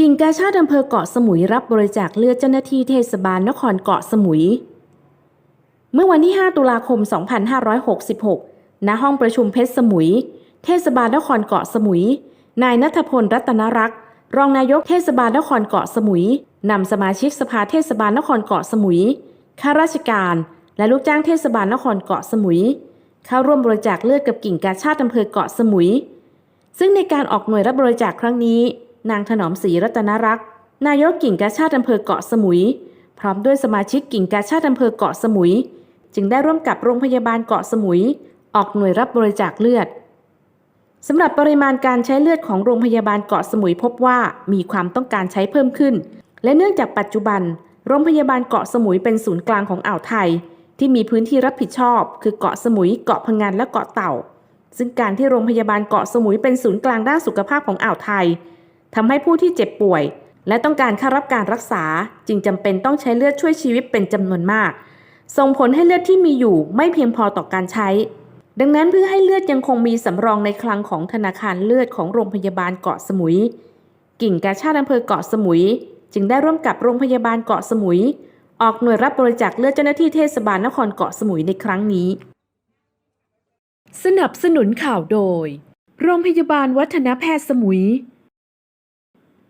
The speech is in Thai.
กิ่งกาชาติอำเภอเกาะสมุยรับบริจาคเลือดเจ้าหน้าที่เทศบาลนครเกาะสมุย เมื่อวันที่ 5 ตุลาคม 2566 ณ ห้องประชุมเพชรสมุย เทศบาลนครเกาะสมุย นายนัทพลรัตนรักษ์ รองนายกเทศบาลนครเกาะสมุย นำสมาชิกสภาเทศบาลนครเกาะสมุย ข้าราชการ และลูกจ้างเทศบาลนครเกาะสมุย เข้าร่วมบริจาคเลือดกับกิ่งกาชาติอำเภอเกาะสมุย ซึ่งในการออกหน่วยรับบริจาคครั้งนี้ นางถนอมศรีรัตนรักษ์ นายกกิ่งกาชาติอำเภอเกาะสมุย พร้อมด้วยสมาชิกกิ่งกาชาติอำเภอเกาะสมุย จึงได้ร่วมกับโรงพยาบาลเกาะสมุย ออกหน่วยรับบริจาคเลือดสำหรับปริมาณการใช้เลือดของโรงพยาบาลเกาะสมุยพบว่ามีความต้องการใช้เพิ่มขึ้น และเนื่องจากปัจจุบัน โรงพยาบาลเกาะสมุยเป็นศูนย์กลางของอ่าวไทย ที่มีพื้นที่รับผิดชอบ คือเกาะสมุย เกาะพะงันและเกาะเต่า ซึ่งการที่โรงพยาบาลเกาะสมุยเป็นศูนย์กลางด้านสุขภาพของอ่าวไทย ทำให้ผู้ที่เจ็บป่วย และต้องการเข้ารับการรักษาจึงจำเป็นต้องใช้เลือดช่วยชีวิตเป็นจำนวนมาก ส่งผลให้เลือดที่มีอยู่ไม่เพียงพอต่อการใช้ ดังนั้นเพื่อให้เลือดยังคงมีสำรองในคลังของธนาคารเลือดของโรงพยาบาลเกาะสมุย กิ่งกาชาติอำเภอเกาะสมุย จึงได้ร่วมกับโรงพยาบาลเกาะสมุย ออกหน่วยรับบริจาคเลือดเจ้าหน้าที่เทศบาลนครเกาะสมุยในครั้งนี้ สนับสนุนข่าวโดย โรงพยาบาลวัฒนแพทย์สมุย